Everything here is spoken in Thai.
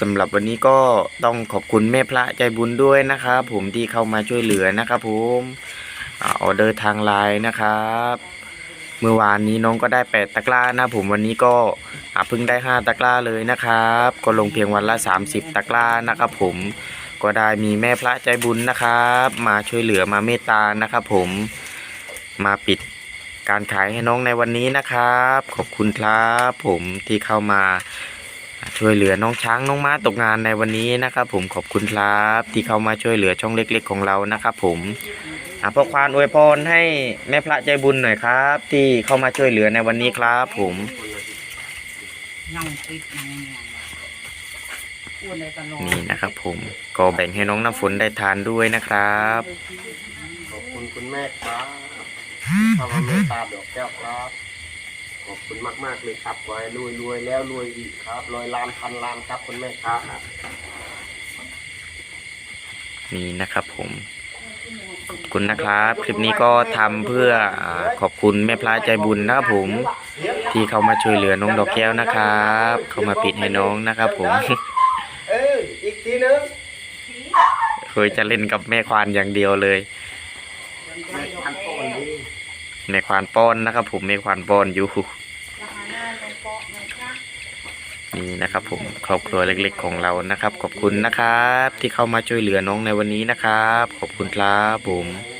สำหรับวันนี้ก็ต้องขอบคุณแม่พระใจบุญด้วยนะครับผมที่เข้ามาช่วยเหลือนะครับผมออเดอร์ทางไลน์นะครับ เมื่อวานนี้น้องก็ได้แปดตะกร้านะผมวันนี้ก็เพิ่งได้ห้าตะกร้าเลยนะครับ ก็ลงเพียงวันละ30ตะกร้านะครับผมก็ได้มีแม่พระใจบุญนะครับ มาช่วยเหลือมาเมตตานะครับผมมาปิดการขายให้น้องในวันนี้นะครับ ขอบคุณครับผมที่เข้ามา ช่วยเหลือน้องช้างน้องม้าตกงานในวันนี้นะครับผมขอบคุณครับที่เข้ามาช่วยเหลือช่องเล็ก ๆ ของเรานะครับผมอะพ่อควานอวยพรให้แม่พระใจบุญหน่อยครับ ที่เข้ามาช่วยเหลือในวันนี้ครับ ผมนั่งปิดนั่งเนี่ยพูดอะไรตลอดนี่นะครับ ผมก็แบ่งให้น้องน้ำฝนได้ทานด้วยนะครับขอบคุณคุณแม่ครับทำให้เมตตาดอกแก้วครับ ขอบคุณมากๆเลยครับขอให้รวยรวยแล้วรวยอีกครับรวยล้านพันล้านครับคุณแม่ครับนี่นะครับผมขอบคุณนะครับ คลิปนี้ก็ทำเพื่ออ่าขอบคุณแม่พระใจบุญนะครับผมที่เข้ามาช่วยเหลือน้องดอกแก้วนะครับ เข้ามาปิดให้น้องนะครับ ผมเอ้ยอีกทีนึงเคยจะเล่นกับแม่ควานอย่างเดียวเลย แม่ทันต้นดี แม่ควานป้อนนะครับ ผมแม่ควานป้อนอยู่นี่นะครับ ผมครอบครัวเล็ก ๆ ของเรานะครับ ขอบคุณนะครับ ที่เข้ามาช่วยเหลือน้องในวันนี้นะครับ ขอบคุณครับผม